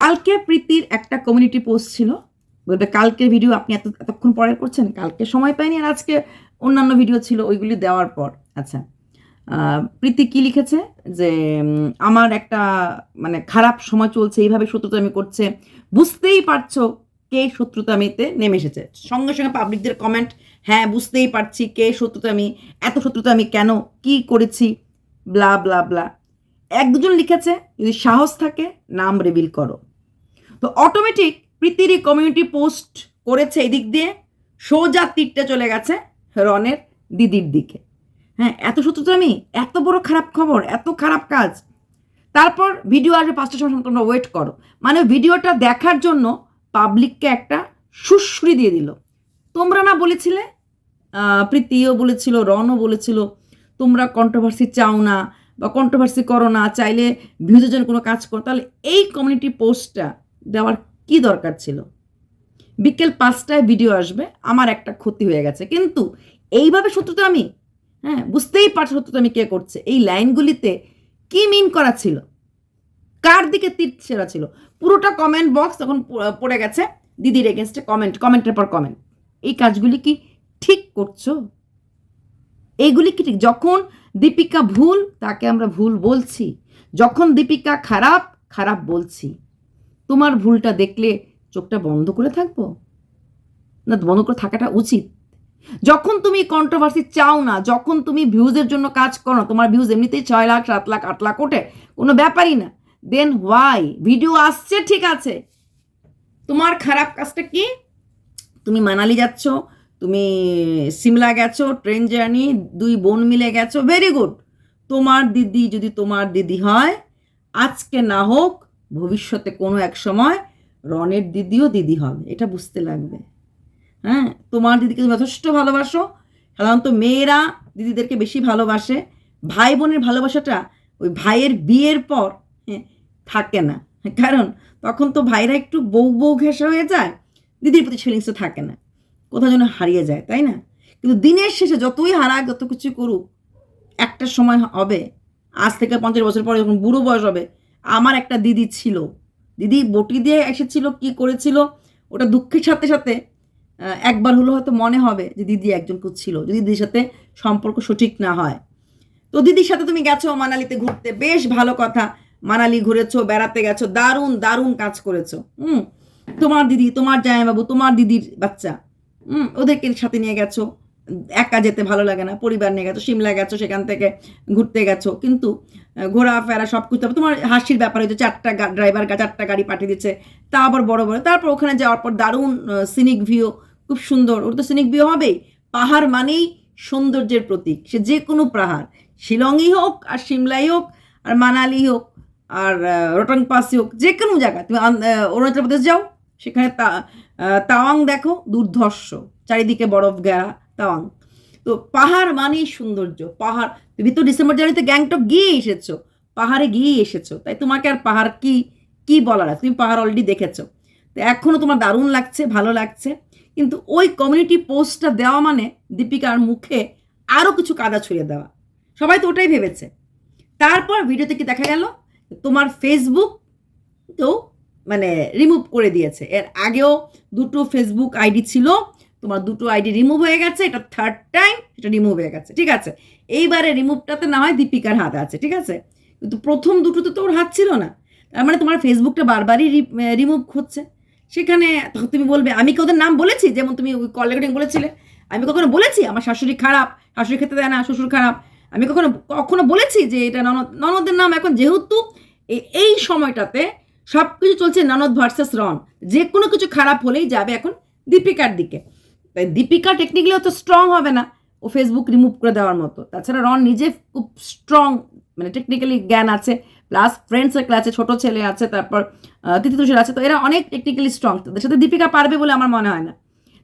কালকে প্রীতির একটা কমিউনিটি পোস্ট ছিল। বলবে, কালকের ভিডিও আপনি এত, এতক্ষণ পরে করছেন? কালকে সময় পাইনি আর আজকে অন্যান্য ভিডিও ছিল, ওইগুলি দেওয়ার পর। আচ্ছা প্রীতি কি লিখেছে? যে আমার একটা মানে খারাপ সময় চলছে, এইভাবে শত্রুতামি করছে। বুঝতেই পারছ কে শত্রুতামিতে নেমে এসেছে। সঙ্গে সঙ্গে পাবলিকদের কমেন্ট হ্যাঁ বুঝতেই পারছি কে শত্রুতামি, এত শত্রুতামি কেন, কি করেছি? ব্লা ব্লা ব্লা এক দুজন লিখেছে, যদি সাহস থাকে, নাম রিভিল করো। তো অটোমেটিক প্রীতির কমিউনিটি পোস্ট করেছে এদিক দিয়ে, সোজা তীরটা চলে গেছে রনের দিদির দিকে। হ্যাঁ এত সত্যি আমি এত বড় খারাপ খবর, এত খারাপ কাজ। তারপর ভিডিও আসবে পাঁচটার সময় তোমরা ওয়েট করো। মানে ভিডিওটা দেখার জন্য পাবলিককে একটা সুশ্রী দিয়ে দিল। তোমরা না বলেছিলে প্রীতিও বলেছিল, রনও বলেছিল, তোমরা কন্ট্রোভার্সি চাও না বা কন্ট্রোভার্সি করো না, চাইলে ভিউজের জন্য কোনো কাজ করো। তাহলে এই কমিউনিটি পোস্টটা দেওয়ার কি দরকার ছিল? বিকেল পাঁচটায় ভিডিও আসবে, আমার একটা ক্ষতি হয়ে গেছে। কিন্তু এইভাবে শত্রুতা আমি হ্যাঁ বুঝতেই পারছ শত্রুতা আমি কে করছে। এই লাইনগুলিতে কি মিন করা ছিল? কার দিকে তীর ছেড়া ছিল? পুরোটা কমেন্ট বক্স তখন পড়ে গেছে। দিদির এগেনস্টে কমেন্ট কমেন্টের পর কমেন্ট এই কাজগুলি কি ঠিক করছ? এইগুলি কি ঠিক? যখন দীপিকা ভুল, তাকে আমরা ভুল বলছি। যখন দীপিকা খারাপ খারাপ বলছি। তোমার ভুলটা দেখলে চোখটা বন্ধ করে থাকব? না, বন্ধ করে থাকাটা উচিত। যখন তুমি কন্ট্রোভার্সি চাও না, যখন তুমি ভিউজের জন্য কাজ করো না, তোমার ভিউজ এমনিতেই ছয় লাখ, সাত লাখ, আট লাখ ওঠে, কোনো ব্যাপারই না। দেন হোয়াই ভিডিও আসছে, ঠিক আছে। তোমার খারাপ কাজটা কি? তুমি মানালি যাচ্ছ, তুমি সিমলা গেছো ট্রেন জার্নি দুই বোন মিলে গেছো ভেরি গুড তোমার দিদি, যদি তোমার দিদি হয়, আজকে না হোক ভবিষ্যতে কোনো এক সময় রনের দিদিও দিদি হবে এটা বুঝতে লাগবে। হ্যাঁ? তোমার দিদিকে তুমি যথেষ্ট ভালোবাসো। সাধারণত মেয়েরা দিদিদেরকে বেশি ভালোবাসে। ভাই বোনের ভালোবাসাটা ওই ভাইয়ের বিয়ের পর হ্যাঁ, থাকে না। কারণ তখন তো ভাইরা একটু বউ বউ ঘেঁষা হয়ে যায় দিদির প্রতি ফিলিংসটা থাকে না। কোথাও যেন হারিয়ে যায় তাই না? কিন্তু দিনের শেষে যতই হারাক যত কিছু করুক একটা সময় হবে আজ থেকে পঞ্চাশ বছর পরে যখন বুড়ো বয়স হবে আমার একটা দিদি ছিল। দিদি বটি দিয়ে এসেছিল, কি করেছিল? ওটা দুঃখের সাথে সাথে একবার হলো হয়তো মনে হবে যে দিদি একজন ছিল, যদি দিদির সাথে সম্পর্ক সঠিক না হয়। তো দিদির সাথে তুমি গেছো মানালিতে ঘুরতে, বেশ ভালো কথা। মানালি ঘুরেছো, বেড়াতে গেছো, দারুণ দারুণ কাজ করেছ। হুম, তোমার দিদি, তোমার জামাইবাবু, তোমার দিদির বাচ্চা। হুম, ওদেরকে সাথে নিয়ে গেছো। একা যেতে ভালো লাগে না, পরিবার নিয়ে গেছো সিমলা গেছো, সেখান থেকে ঘুরতে গেছো। কিন্তু ঘোরাফেরা সব কিছু তোমার হাসির ব্যাপার হয়েছে, চারটা ড্রাইভার চারটা গাড়ি পাঠিয়ে দিচ্ছে, তা আবার বড় বড়। তারপর ওখানে যাওয়ার পর দারুণ সিনিক ভিউ খুব সুন্দর। ওর তো সিনিক ভিউ হবেই। পাহাড় মানেই সৌন্দর্যের প্রতীক। সে যে কোনো পাহাড়, শিলংই হোক, আর সিমলাই হোক, আর মানালি হোক, আর রটং পাসি হোক, যে কোনো জায়গা তুমি অরুণাচল প্রদেশ যাও, সেখানে তাওয়াং দেখো, দুর্ধর্ষ। চারিদিকে বরফ গেরা তাওয়াং তো পাহাড় মানেই সৌন্দর্য। পাহাড় তুমি তো ডিসেম্বর জানুয়ারিতে গ্যাংটক গিয়ে এসেছ? পাহাড়ে গিয়ে এসেছ। তাই তোমাকে আর পাহাড় কি কি বলার আছে? তুমি পাহাড় অলরেডি দেখেছ। তো এখনও তোমার দারুণ লাগছে, ভালো লাগছে। কিন্তু ওই কমিউনিটি পোস্টটা দেওয়া মানে দীপিকার মুখে আরও কিছু কাদা ছুঁয়ে দেওয়া। সবাই তো ওটাই ভেবেছে। তারপর ভিডিওতে কি দেখা গেল? তোমার ফেসবুক তো মানে রিমুভ করে দিয়েছে। এর আগেও দুটো ফেসবুক আইডি ছিল। তোমার দুটো আইডি রিমুভ হয়ে গেছে, এটা থার্ড টাইম এটা রিমুভ হয়ে গেছে, ঠিক আছে? এইবারে রিমুভটাতে না হয় দীপিকার হাত আছে, ঠিক আছে? কিন্তু প্রথম দুটোতে তো ওর হাত ছিল না। তার মানে তোমার ফেসবুকটা বারবারই রিমুভ হচ্ছে। সেখানে তুমি বলবে, আমি কি ওদের নাম বলেছি? যেমন তুমি ওই কল রেকর্ডিং বলেছিলে। আমি কখনো বলেছি? আমার শাশুড়ি খারাপ, শাশুড়ি খেতে দেয় না, শ্বশুর খারাপ। আমি কখনো কখনো বলেছি যে এটা ননদ, ননদের নাম এখন যেহেতু এই সময়টাতে সব কিছু চলছে ননদ ভার্সেস রন। যে কোনো কিছু খারাপ হলেই যাবে এখন দীপিকার দিকে। তাই দীপিকা টেকনিক্যালি অত স্ট্রং হবে না। ও ফেসবুক রিমুভ করে দেওয়ার মতো। তাছাড়া রন নিজে খুব স্ট্রং মানে টেকনিক্যালি জ্ঞান আছে। প্লাস ফ্রেন্ড সার্কেল আছে ছোটো ছেলে আছে তারপর আহ, তিথি তুষার আছে। তো এরা অনেক টেকনিক্যালি স্ট্রং তাদের সাথে দীপিকা পারবে বলে আমার মনে হয় না।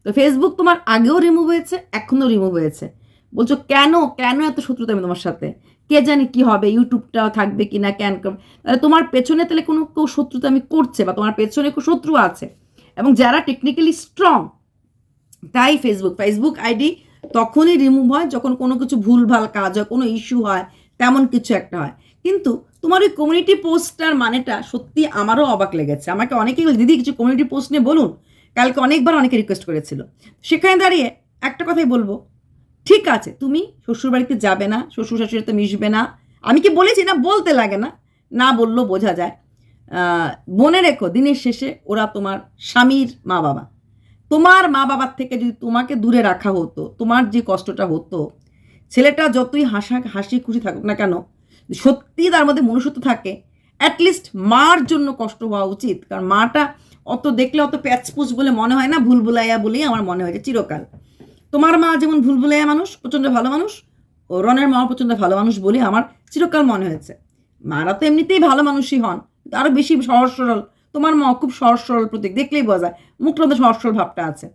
তো ফেসবুক তোমার আগেও রিমুভ হয়েছে এখনও রিমুভ হয়েছে। বলছো কেন? কেন এত শত্রুতা আমি তোমার সাথে? কে জানে কি হবে? ইউটিউবটাও থাকবে কি না কেন- তাহলে তোমার পেছনে তাহলে কোনো কেউ শত্রুতা আমি করছে বা তোমার পেছনে কেউ শত্রু আছে। এবং যারা টেকনিক্যালি স্ট্রং তাই ফেসবুক ফেসবুক আইডি তখনই রিমুভ হয় যখন কোনো কিছু ভুলভাল কাজ হয়, কোনো ইস্যু হয়, তেমন কিছু একটা হয়। কিন্তু তোমার ওই কমিউনিটি পোস্টটার মানেটা সত্যি আমারও অবাক লেগেছে। আমাকে অনেকেই দিদি, কিছু কমিউনিটি পোস্ট নিয়ে বলুন। কালকে অনেকবার অনেকে রিকোয়েস্ট করেছিল। সেখানে দাঁড়িয়ে একটা কথাই বলব, ঠিক আছে, তুমি শ্বশুরবাড়িতে যাবে না শ্বশুর শাশুড়িতে মিশবে না। আমি কি বলেছি না, বলতে লাগে না না বললেও বোঝা যায়। মনে রেখো, দিনের শেষে ওরা তোমার স্বামীর মা বাবা তোমার মা বাবার থেকে যদি তোমাকে দূরে রাখা হতো, তোমার যে কষ্টটা হতো, ছেলেটা যতই হাসা, হাসি খুশি থাকুক না কেন সত্যি তার মধ্যে মনুষ্যত্ব থাকে অ্যাটলিস্ট মার জন্য কষ্ট হওয়া উচিত। কারণ মাটা অত দেখলে অত প্যাচপুচ বলে মনে হয় না ভুল ভুলভুলাইয়া বলেই আমার মনে হয়েছে চিরকাল। তোমার মা যেমন ভুল ভুলভুলাইয়া মানুষ, প্রচণ্ড ভালো মানুষ, ও রনের মা প্রচণ্ড ভালো মানুষ বলে আমার চিরকাল মনে হয়েছে। মারা তো এমনিতেই ভালো মানুষই হন আরও বেশি সহজ সরল তোমার মা খুব সহজ সরল প্রতীক, দেখলেই বোঝা যায়। মুখটা মধ্যে সহজ সরল ভাবটা আছে।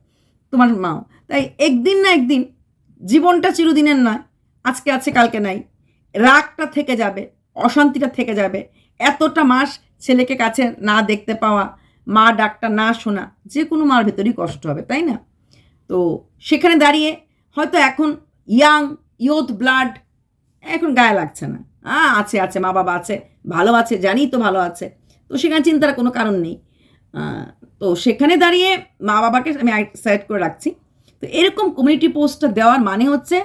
তোমার মা। তাই একদিন না একদিন, জীবনটা চিরদিনের নয়, আজকে আছে, কালকে নাই। রাগটা থেকে যাবে, অশান্তিটা থেকে যাবে। এতটা মাস ছেলেকে কাছে না দেখতে পাওয়া, মা ডাকটা না শোনা, যে কোনো মার ভেতরেই কষ্ট হবে, তাই না? তো সেখানে দাঁড়িয়ে হয়তো এখন ইয়াং ইয়থ ব্লাড এখন গায়ে লাগছে না। আছে আছে মা বাবা আছে, ভালো আছে, জানি তো ভালো আছে। তো সেখানে চিন্তার কোনো কারণ নেই। তো সেখানে দাঁড়িয়ে মা বাবাকে আমি সাইড করে রাখছি। তো এরকম কমিউনিটি পোস্টটা দেওয়ার মানে হচ্ছে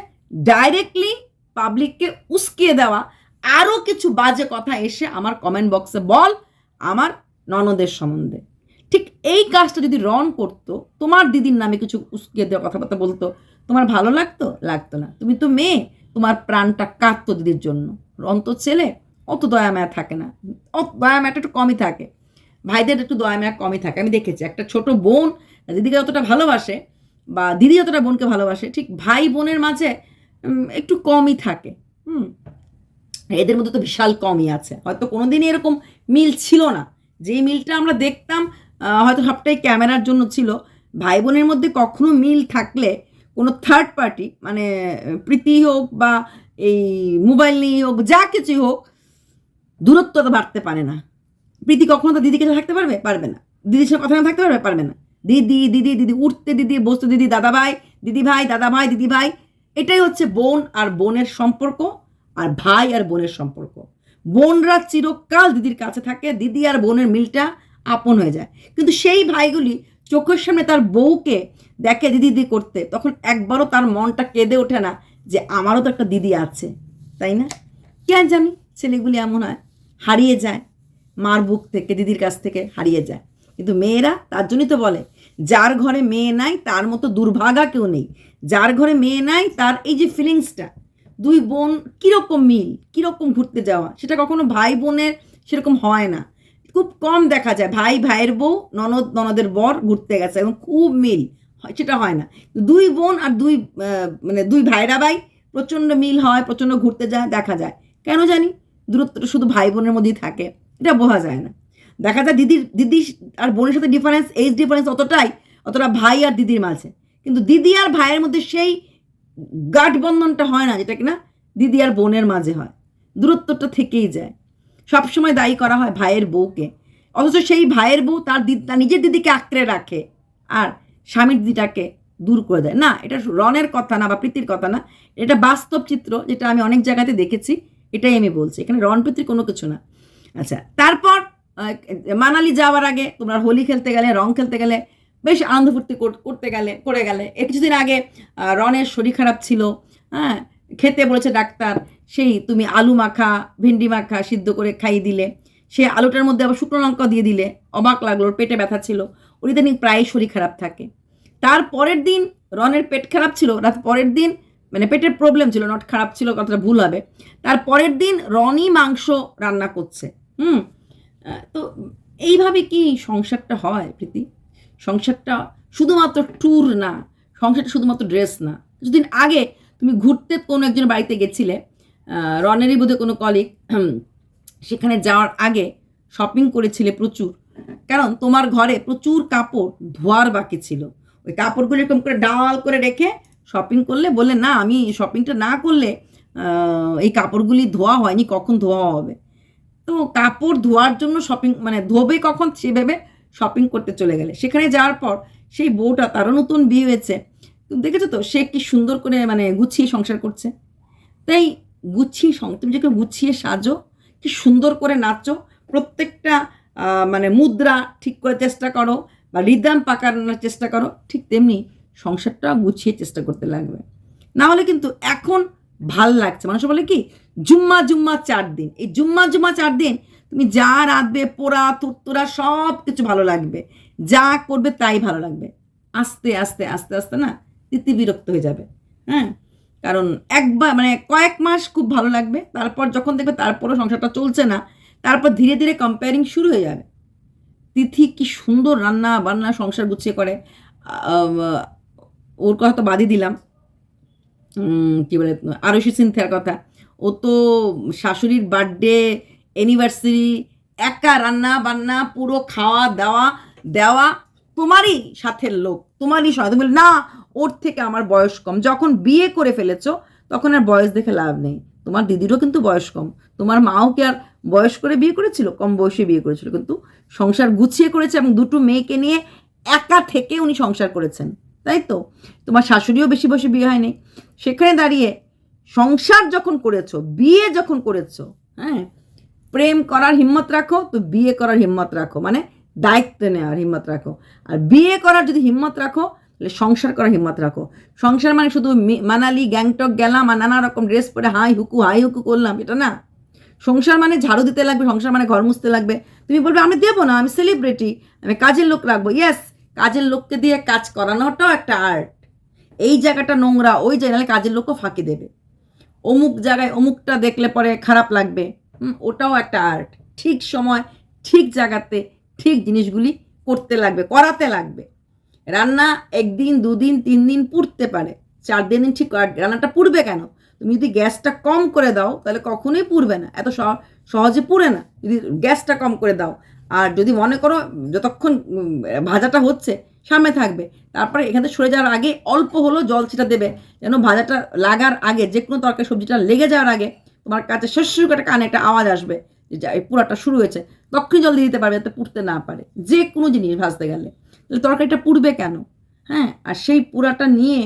ডাইরেক্টলি পাবলিককে উস্কিয়ে দেওয়া। আরও কিছু বাজে কথা এসে আমার কমেন্ট বক্সে বল আমার ননদের সম্বন্ধে। ঠিক এই কাজটা যদি রন করতো, তোমার দিদির নামে কিছু উস্কিয়ে দেওয়া কথাবার্তা বলতো, তোমার ভালো লাগতো? লাগতো না। তুমি তো মেয়ে, তোমার প্রাণটা কাঁদতো দিদির জন্য। রন তো ছেলে অত দয়া মায়া থাকে না। অত দয়া মায়াটা একটু কমই থাকে। ভাইদের একটু দয়া মায়া কমই থাকে। আমি দেখেছি, একটা ছোট বোন, দিদিকে অতটা ভালোবাসে বা দিদি অতটা বোনকে ভালোবাসে, ঠিক ভাই বোনের মাঝে একটু কমই থাকে। হুম? এদের মধ্যে তো বিশাল কমই আছে। হয়তো কোনো দিনই এরকম মিল ছিল না। যেই মিলটা আমরা দেখতাম হয়তো সবটাই ক্যামেরার জন্য ছিল। ভাই বোনের মধ্যে কখনো মিল থাকলে কোনো থার্ড পার্টি মানে প্রীতি হোক বা এই মোবাইল নিয়ে হোক, যা কিছুই হোক দূরত্বটা বাড়তে পারে না। প্রীতি কখনো তো দিদিকে থাকতে পারবে? পারবে না। দিদির সাথে কথা না থাকতে পারবে? পারবে না। দিদি দিদি দিদি উঠতে দিদি, বসতে দিদি দাদা ভাই দিদি ভাই দাদা ভাই দিদি ভাই এটাই হচ্ছে বোন আর বোনের সম্পর্ক আর ভাই আর বোনের সম্পর্ক। বোনরা চিরকাল দিদির কাছে থাকে, দিদি আর বোনের মিলটা আপন হয়ে যায়। কিন্তু সেই ভাইগুলি চোখের সামনে তার বউকে দেখে দিদি দিদি করতে, তখন একবারও তার মনটা কেঁদে ওঠে না যে আমারও তো একটা দিদি আছে, তাই না? কেন জানি ছেলেগুলি এমন হয়। হারিয়ে যায়। মার বুক থেকে, দিদির কাছ থেকে হারিয়ে যায়। কিন্তু মেয়েরা তার জন্যই তো বলে, যার ঘরে মেয়ে নাই, তার মতো দুর্ভাগা কেউ নেই। যার ঘরে মেয়ে নাই, তার এই যে ফিলিংসটা দুই বোন কীরকম মিল, কীরকম ঘুরতে যাওয়া, সেটা কখনো ভাই বোনের সেরকম হয় না। খুব কম দেখা যায়, ভাই ভাইয়ের বউ, ননদ, ননদের বর ঘুরতে গেছে, এবং খুব মিল সেটা হয় না। দুই বোন আর দুই মানে দুই ভাইরা ভাই প্রচণ্ড মিল হয়, প্রচণ্ড ঘুরতে যায়, দেখা যায়। কেন জানি? দূরত্বটা শুধু ভাই বোনের মধ্যেই থাকে। এটা বোঝা যায় না। দেখা যায় দিদির, দিদি আর বোনের সাথে ডিফারেন্স এইজ ডিফারেন্স অতটাই, অতটা ভাই আর দিদির মাঝে। কিন্তু দিদি আর ভাইয়ের মধ্যে সেই গাঠবন্ধনটা হয় না, যেটা কিনা দিদি আর বোনের মাঝে হয়। দূরত্বটা থেকেই যায়। সবসময় দায়ী করা হয় ভাইয়ের বউকে। অথচ সেই ভাইয়ের বউ তার দিদি তার নিজের দিদিকে আঁকড়ে রাখে আর স্বামীর দিদিটাকে দূর করে দেয়। না, এটা রনের কথা না বা প্রীতির কথা না, এটা বাস্তব চিত্র যেটা আমি অনেক জায়গাতে দেখেছি। এটাই আমি বলছি। এখানে রন প্রীতির কোনো কিছু না। আচ্ছা তারপর মানালি যাওয়ার আগে তোমরা হোলি খেলতে গেলে, রং খেলতে গেলে, বেশ আনন্দ ফুর্তি করতে গেলে, করে গেলে। এর কিছুদিন আগে রনের শরীর খারাপ ছিল হ্যাঁ খেতে বলেছে ডাক্তার, সেই তুমি আলু মাখা, ভেন্ডি মাখা সিদ্ধ করে খাইয়ে দিলে। সেই আলুটার মধ্যে আবার শুকনো লঙ্কা দিয়ে দিলে, অবাক লাগল, পেটে ব্যথা ছিল। ওর ইদানিং প্রায় শরীর খারাপ থাকে। তার পরের দিন রনের পেট খারাপ ছিল, রাত পরের দিন মানে পেটের প্রবলেম ছিল নট খারাপ ছিল, কথাটা ভুল হবে। তার পরের দিন রনি মাংস রান্না করছে, হুম? তো এইভাবে কি সংসারটা হয় প্রীতি? সংসারটা শুধুমাত্র ট্যুর না, সংসারটা শুধুমাত্র ড্রেস না। কিছুদিন আগে তুমি ঘুরতে কোনো একজন বাড়িতে গেছিলে রনেরই বোধহয় কোনো কলিগ সেখানে যাওয়ার আগে শপিং করেছিলে প্রচুর। কারণ তোমার ঘরে প্রচুর কাপড় ধোয়ার বাকি ছিল। ওই কাপড়গুলো এরকম করে ডাল করে রেখে শপিং করলে বলে, না, আমি শপিংটা না করলে এই কাপড়গুলি ধোয়া হয়নি, কখন ধোয়া হবে? তো কাপড় ধোয়ার জন্য শপিং মানে ধোবে কখন সেভাবে শপিং করতে চলে গেলে। সেখানে যাওয়ার পর সেই বউটা তারও নতুন বিয়ে হয়েছে। দেখেছ তো, সে কি সুন্দর করে মানে গুছিয়ে সংসার করছে। তাই গুছিয়ে সং, তুমি যখন গুছিয়ে সাজো, কি সুন্দর করে নাচো, প্রত্যেকটা মানে মুদ্রা ঠিক করে চেষ্টা করো, বা রিদাম পাকানোর চেষ্টা করো, ঠিক তেমনি সংসারটা গুছিয়ে চেষ্টা করতে লাগবে। না হলে কিন্তু এখন ভালো লাগছে। মানুষ বলে কি, জুম্মা জুম্মা চার দিন। এই জুম্মা জুম্মা চার দিন তুমি যা রাঁধবে, পোড়া তুত্তুরা সব কিছু ভালো লাগবে। যা করবে তাই ভালো লাগবে। আস্তে আস্তে আস্তে আস্তে না তিতি বিরক্ত হয়ে যাবে। হ্যাঁ? কারণ একবার মানে কয়েক মাস খুব ভালো লাগবে। তারপর যখন দেখবে তারপরও সংসারটা চলছে না, তারপর ধীরে ধীরে কম্পেয়ারিং শুরু হয়ে যাবে। তিথি কি সুন্দর রান্না বান্না সংসার গুছিয়ে করে। ওর কথা তো বাদই দিলাম। কি বলে আরশি সিনথিয়ার কথা। ও তো শাশুড়ির বার্থডে অ্যানিভার্সারি একা রান্না বান্না, পুরো খাওয়া দাওয়া, দেওয়া তোমারই সাথের লোক, তোমারই সঙ্গে। তুমি না, ওর থেকে আমার বয়স কম। যখন বিয়ে করে ফেলেছো, তখন আর বয়স দেখে লাভ নেই। তোমার দিদিরও কিন্তু বয়স কম। তোমার মাও কি আর বয়স করে বিয়ে করেছিল? কম বয়সে বিয়ে করেছিল। কিন্তু সংসার গুছিয়ে করেছে এবং দুটো মেয়েকে নিয়ে একা থেকে উনি সংসার করেছেন। তাই তো? তোমার শাশুড়িও বেশি বয়সে বিয়ে হয়নি। সেখানে দাঁড়িয়ে সংসার যখন করেছ, বিয়ে যখন করেছ হ্যাঁ প্রেম করার হিম্মত রাখো, তো বিয়ে করার হিম্মত রাখো মানে দায়িত্ব নেওয়ার হিম্মত রাখো। আর বিয়ে করার যদি হিম্মত রাখো, তাহলে সংসার করার হিম্মত রাখো। সংসার মানে শুধু মানালি, গ্যাংটক, গেলাম, আর নানা রকম ড্রেস পরে হাই হুকু হাই হুকু করলাম, এটা না। সংসার মানে ঝাড়ু দিতে লাগবে, সংসার মানে ঘর মুছতে লাগবে। তুমি বলবে, আমি দেবো না, আমি সেলিব্রিটি আমি কাজের লোক রাখব। ইয়েস কাজের লোককে দিয়ে কাজ করানোটাও একটা আর্ট এই জায়গাটা নোংরা, ওই জায়গায় কাজের লোকও ফাঁকি দেবে। অমুক জায়গায় অমুকটা দেখলে পরে খারাপ লাগবে। ওটাও একটা আর্ট ঠিক সময়, ঠিক জায়গাতে ঠিক জিনিসগুলি করতে লাগবে, করাতে লাগবে। রান্না একদিন, দুদিন তিন দিন পুড়তে পারে। চার দিন ঠিক রান্নাটা পুড়বে কেন? তুমি যদি গ্যাসটা কম করে দাও, তাহলে কখনোই পুড়বে না। এত সহ- সহজে পুড়ে না। যদি গ্যাসটা কম করে দাও আর যদি মনে করো যতক্ষণ ভাজাটা হচ্ছে, সামনে থাকবে, তারপরে এখান থেকে সরে যাওয়ার আগে অল্প হলেও জল ছিটা দেবে, যেন ভাজাটা লাগার আগে যে কোনো তরকারি সবজিটা লেগে যাওয়ার আগে তোমার কাছে শস্য একটা কানে একটা আওয়াজ আসবে যে পুরাটা শুরু হয়েছে। তখনই জল দিয়ে দিতে পারবে যাতে পুড়তে না পারে। যে কোনো জিনিস ভাজতে গেলে। তাহলে তরকারিটা পুড়বে কেন? হ্যাঁ আর সেই পুরাটা নিয়ে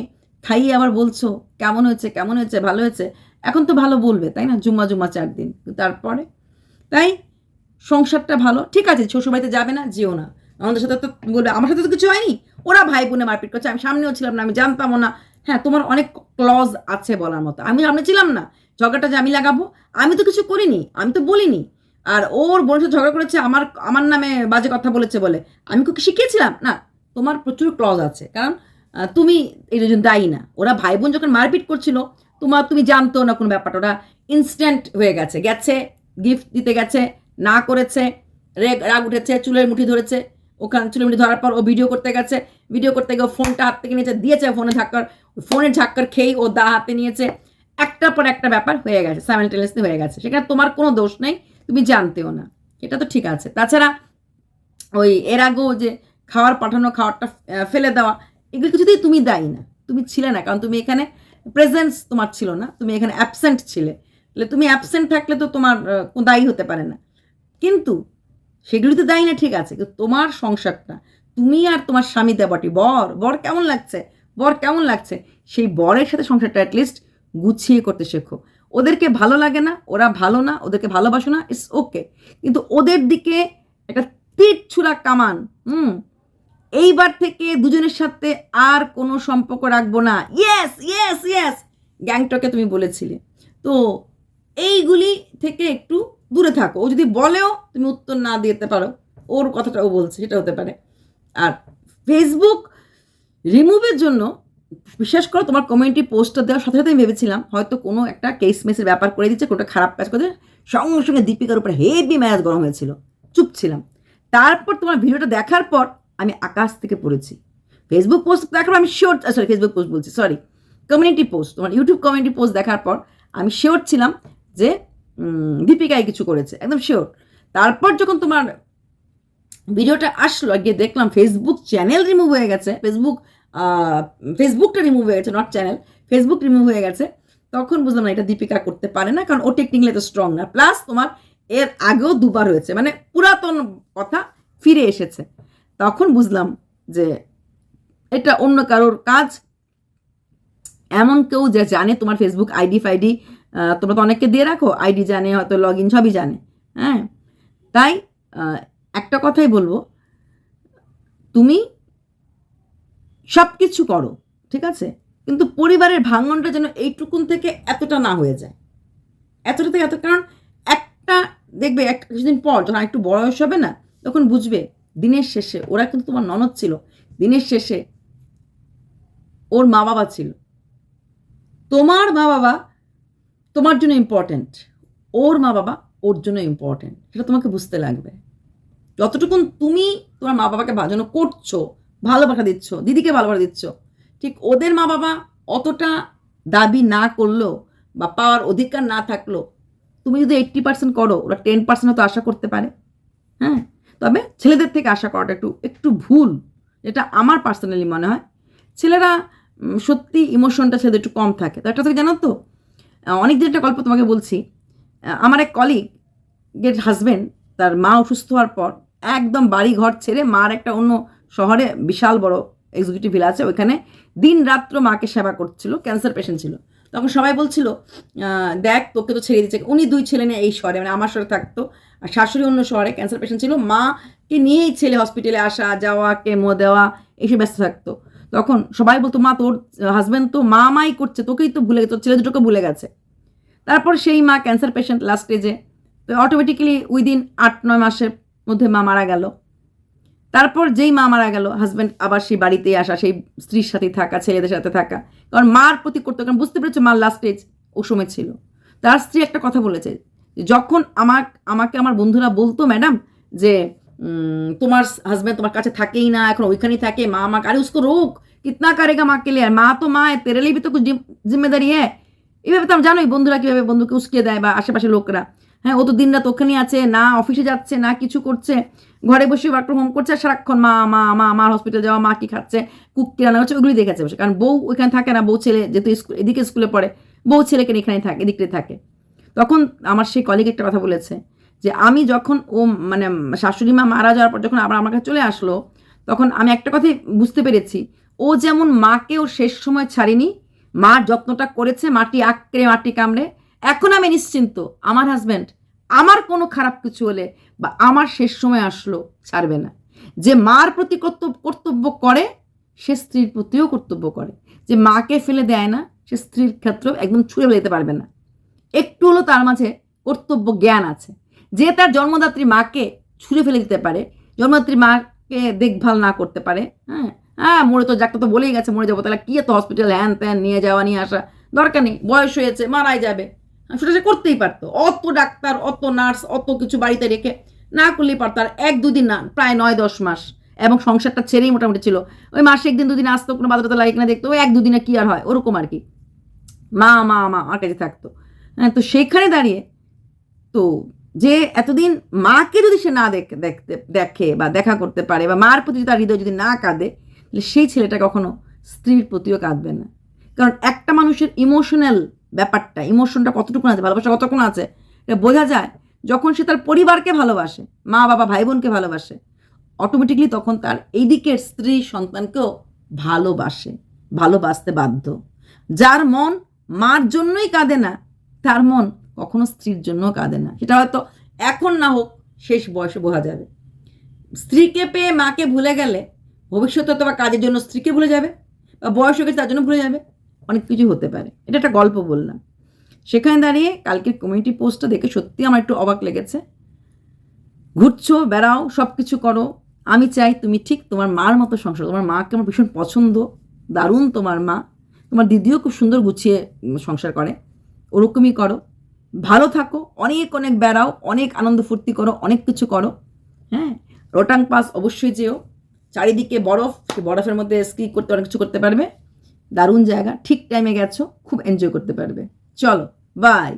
খাইয়ে আবার বলছো, কেমন হয়েছে কেমন হয়েছে, ভালো হয়েছে? এখন তো ভালো বলবে, তাই না? জুম্মা জুম্মা চার দিন। তারপরে? তাই সংসারটা ভালো। ঠিক আছে শ্বশুরবাড়িতে যাবে না, যেও না। আমাদের সাথে তো বলবে, আমার সাথে তো কিছু হয়নি। ওরা ভাই বোনে মারপিট করছে, আমি সামনেও ছিলাম না, আমি জানতামও না। হ্যাঁ তোমার অনেক ক্লজ আছে বলার মতো। আমি সামনে ছিলাম না, ঝগড়াটা যে আমি লাগাবো, আমি তো কিছু করিনি, আমি তো বলিনি। আর ওর বোনের সাথে ঝগড়া করেছে, আমার আমার নামে বাজে কথা বলেছে বলে। আমি কি শিখিয়েছিলাম? না, তোমার প্রচুর ক্লজ আছে। কারণ তুমি এই জন্য দায়ী না। ওরা ভাই বোন যখন মারপিট করছিল, তোমার, তুমি জানতো না কোনো ব্যাপারটা। ওরা ইনস্ট্যান্ট হয়ে গেছে গেছে গিফট দিতে গেছে না করেছে রেগ রাগ উঠেছে, চুলের মুঠি ধরেছে, ওখানে চুলের মুঠি ধরার পর ও ভিডিও করতে গেছে। ভিডিও করতে গিয়ে ফোনটা হাত থেকে নিয়েছে, দিয়েছে ফোনে ধাক্কার ফোনের ঝাক্কার খেয়েই ও দা হাতে নিয়েছে। একটার পর একটা ব্যাপার হয়ে গেছে সাইমেলটেনিয়াসলি হয়ে গেছে। সেখানে তোমার কোনো দোষ নেই, তুমি জানতেও না। এটা তো ঠিক আছে। তাছাড়া ওই এর আগেও যে খাওয়ার পাঠানো, খাওয়ারটা ফেলে দেওয়া, এগুলো কিছুতেই তুমি দায়ী না। তুমি ছিলে না, কারণ তুমি এখানে প্রেজেন্স তোমার ছিল না। তুমি এখানে অ্যাবসেন্ট ছিলে। তাহলে তুমি অ্যাবসেন্ট থাকলে তো তোমার দায়ী হতে পারে না। কিন্তু সেগুলি তো দেয় না, ঠিক আছে, কিন্তু তোমার সংসারটা, তুমি আর তোমার স্বামী দেবটি বর বর কেমন লাগছে? বর কেমন লাগছে? সেই বরের সাথে সংসারটা অ্যাটলিস্ট গুছিয়ে করতে শেখো। ওদেরকে ভালো লাগে না, ওরা ভালো না, ওদেরকে ভালোবাসো না ইটস ওকে কিন্তু ওদের দিকে একটা তীর ছুরা কামান, হুম, এইবার থেকে দুজনের সাথে আর কোনো সম্পর্ক রাখব না। ইয়েস ইয়েস ইয়েস গ্যাংটকে তুমি বলেছিলে। তো এইগুলি থেকে একটু দূরে থাকো। ও যদি বলেও তুমি উত্তর না দিতে পারো, ওর কথাটা ও বলছে, সেটা হতে পারে। আর ফেসবুক রিমুভের জন্য বিশ্বাস করো, তোমার কমিউনিটি পোস্টটা দেওয়ার সাথে সাথে আমি ভেবেছিলাম, হয়তো কোনো একটা কেস মেসের ব্যাপার করে দিচ্ছে কোনোটা খারাপ কাজ করে সঙ্গে সঙ্গে দীপিকার উপরে হেভি ম্যাচ গরম হয়েছিল। চুপ ছিলাম। তারপর তোমার ভিডিওটা দেখার পর আমি আকাশ থেকে পড়েছি। ফেসবুক পোস্ট দেখার পর আমি শিওর সরি ফেসবুক পোস্ট বলছি সরি কমিউনিটি পোস্ট তোমার ইউটিউব কমিউনিটি পোস্ট দেখার পর আমি শিওর ছিলাম যে উম, দীপিকাই কিছু করেছে একদম শিওর তারপর যখন তোমার ভিডিওটা আসলো গিয়ে দেখলাম ফেসবুক চ্যানেল রিমুভ হয়ে গেছে ফেসবুক ফেসবুকটা রিমুভ হয়ে গেছে নট চ্যানেল ফেসবুক রিমুভ হয়ে গেছে তখন বুঝলাম না এটা দীপিকা করতে পারে না কারণ ও টেকনিক্যালি তো স্ট্রং না। প্লাস তোমার এর আগেও দুবার হয়েছে মানে পুরাতন কথা ফিরে এসেছে। তখন বুঝলাম যে এটা অন্য কারোর কাজ। এমন কেউ যে জানে তোমার ফেসবুক আইডি ফাইডি তোমরা তো অনেককে দিয়ে রাখো আইডি জানে, হয়তো লগ ইন সবই জানে হ্যাঁ? তাই একটা কথাই বলব, তুমি সব কিছু করো, ঠিক আছে? কিন্তু পরিবারের ভাঙনটা যেন এইটুকুন থেকে এতটা না হয়ে যায়। এতটা থেকে এত, কারণ একটা, দেখবে এক কিছুদিন পর যখন একটু বয়স হবে না, তখন বুঝবে দিনের শেষে, ওরা কিন্তু তোমার ননদ ছিল, দিনের শেষে ওর মা বাবা ছিল। তোমার মা বাবা তোমার জন্য ইম্পর্ট্যান্ট ওর মা বাবা ওর জন্য ইম্পর্ট্যান্ট সেটা তোমাকে বুঝতে লাগবে। যতটুকুন তুমি তোমার মা বাবাকে ভাজনো করছ ভালোবাসা দিচ্ছ, দিদিকে ভালোবাসা দিচ্ছ, ঠিক ওদের মা বাবা অতটা দাবি না করলেও বা পাওয়ার অধিকার না থাকলেও তুমি যদি এইট্টি পার্সেন্ট করো, ওরা টেন পার্সেন্ট তো আশা করতে পারে। হ্যাঁ? তবে ছেলেদের থেকে আশা করাটা একটু একটু ভুল, যেটা আমার পার্সোনালি মনে হয়। ছেলেরা সত্যি ইমোশনটা ছেলেদের একটু কম থাকে। তো একটা থেকে জানো তো অনেক দিন একটা গল্প তোমাকে বলছি। আমার এক কলিগ গেট হাজবেন্ড তার মা অসুস্থ হওয়ার পর একদম বাড়ি ঘর ছেড়ে মার একটা অন্য শহরে বিশাল বড় এক্সিকিউটিভ ভিলা আছে, ওইখানে দিন রাত্র মাকে সেবা করছিল ক্যান্সার পেশেন্ট ছিল। তখন সবাই বলছিল দেখ, তোকে তো ছেড়ে দিচ্ছে। উনি দুই ছেলে নিয়ে এই শহরে মানে আমার শহরে থাকতো, আর শাশুড়ি অন্য শহরে ক্যান্সার পেশেন্ট ছিল। মাকে নিয়েই ছেলে হসপিটালে আসা, যাওয়া, কেমো দেওয়া এইসব ব্যস্ত থাকতো। তখন সবাই বলতো, মা, তোর হাজব্যান্ড তো মা মাই করছে, তোকেই তো ভুলে গেছে, তোর ছেলে দুটোকে ভুলে গেছে। তারপর সেই মা ক্যান্সার পেশেন্ট লাস্ট স্টেজে তো অটোমেটিক্যালি উইদিন আট, নয় মাসের মধ্যে মা মারা গেল। তারপর যেই মা মারা গেল হাজব্যান্ড আবার সেই বাড়িতে আসা, সেই স্ত্রীর সাথে থাকা, ছেলেদের সাথে থাকা। কারণ মার প্রতি করতো কারণ বুঝতে পেরেছে মার লাস্ট স্টেজ ও সময় ছিল। তার স্ত্রী একটা কথা বলেছে যখন আমার আমাকে আমার বন্ধুরা বলতো, ম্যাডাম, যে উম, তোমার হাজব্যান্ড তোমার কাছে থাকেই না এখন ওইখানেই থাকে মা আমাকে আরে उसको रोक कितना करेगा माँ के लिए মা তো মা है तेरे लिए भी तो कुछ जिम- जिम्मेदारी है এইভাবে তো আমি জানোই বন্ধুরা কীভাবে বন্ধুকে উস্কিয়ে দেয় বা আশেপাশের লোকরা হ্যাঁ ও তো দিনরাত ওখানেই আছে না অফিসে যাচ্ছে না কিছু করছে ঘরে বসে ওয়ার্ক ফ্রম হোম করছে আর সারাক্ষণ মা মা মা মার হসপিটাল যাওয়া মা কি খাচ্ছে কুক কি রান্না করছে ওগুলি দেখেছে বসে কারণ বউ ওইখানে থাকে না বউ ছেলে যেহেতু স্কুল এদিকে স্কুলে পড়ে বউ ছেলেকে নিয়ে এখানে থাকে এদিকটাই থাকে তখন আমার সেই কলিগ একটা কথা বলেছে যে আমি যখন ও মানে শাশুড়ি মা মারা যাওয়ার পর যখন আবার আমার কাছে চলে আসলো, তখন আমি একটা কথাই বুঝতে পেরেছি। ও যেমন মাকে ও শেষ সময় ছাড়েনি মা যত্নটা করেছে, মাটি আঁকড়ে, মাটি কামড়ে, এখন আমি নিশ্চিন্ত আমার হাজব্যান্ড আমার কোনো খারাপ কিছু হলে বা আমার শেষ সময় আসলো ছাড়বে না। যে মার প্রতি কর্তব্য কর্তব্য করে, সে স্ত্রীর প্রতিও কর্তব্য করে। যে মাকে ফেলে দেয় না, সে স্ত্রীর ক্ষেত্রেও একদম ছুঁড়ে ফেলে পারবে না। একটু হলো তার মাঝে কর্তব্য জ্ঞান আছে। যে তার জন্মদাত্রী মাকে ছুঁড়ে ফেলে দিতে পারে জন্মদাত্রী মাকে দেখভাল না করতে পারে হ্যাঁ? হ্যাঁ মরে তো ডাক্তার তো বলেই গেছে মরে যাব তাহলে কি এত হসপিটাল হ্যান ত্যান নিয়ে যাওয়া নিয়ে আসা? দরকার নেই বয়স হয়েছে মারাই যাবে। হ্যাঁ, সেটা সে করতেই পারতো। অত ডাক্তার অত নার্স অত কিছু বাড়িতে রেখে না করলেই পারতো আর এক দুদিন না প্রায় নয় দশ মাস। এবং সংসারটা ছেড়েই মোটামুটি ছিল। ওই মাসে একদিন দুদিন আসতো কোনো বাজারটা লাগে কিনা দেখতো এক দুদিনে কি আর হয়? ওরকম আর কি। মা মা মা আমার কাছে থাকতো। হ্যাঁ তো সেখানে দাঁড়িয়ে তো যে এতদিন মাকে যদি সে না দেখে, দেখতে, দেখে বা দেখা করতে পারে বা মার প্রতি তার হৃদয় যদি না কাঁদে, তাহলে সেই ছেলেটা কখনো স্ত্রীর প্রতিও কাঁদবে না। কারণ একটা মানুষের ইমোশনাল ব্যাপারটা ইমোশনটা কতটুকু আছে, ভালোবাসা কতক্ষণ আছে, এটা বোঝা যায় যখন সে তার পরিবারকে ভালোবাসে, মা, বাবা, ভাই, বোনকে ভালোবাসে অটোমেটিকলি তখন তার এই দিকের স্ত্রী সন্তানকেও ভালোবাসে, ভালোবাসতে বাধ্য। যার মন মার জন্যই কাঁদে না, তার মন কখনো স্ত্রীর জন্য কাঁদে না। সেটা হয়তো এখন না হোক, শেষ বয়সে বোঝা যাবে। স্ত্রীকে পেয়ে মাকে ভুলে গেলে ভবিষ্যতে তো বা কাজের জন্য স্ত্রীকে ভুলে যাবে বা বয়স হয়ে তার জন্য ভুলে যাবে। অনেক কিছু হতে পারে। এটা একটা গল্প বললাম। সেখানে দাঁড়িয়ে কালকের কমিউনিটি পোস্টটা দেখে সত্যি আমার একটু অবাক লেগেছে। ঘুরছো, বেড়াও সব কিছু করো। আমি চাই তুমি ঠিক তোমার মার মতো সংসার, তোমার মাকে আমার ভীষণ পছন্দ। দারুণ তোমার মা। তোমার দিদিও খুব সুন্দর গুছিয়ে সংসার করে। ওরকমই করো। ভালো থাকো, অনেক অনেক বেড়াও, অনেক আনন্দ ফুর্তি করো, অনেক কিছু করো। হ্যাঁ রোটাং পাস অবশ্যই যেও। চারিদিকে বরফ বরফের মধ্যে স্কি করতে অনেক কিছু করতে পারবে। দারুণ জায়গা, ঠিক টাইমে গেছো, খুব এনজয় করতে পারবে। চলো বাই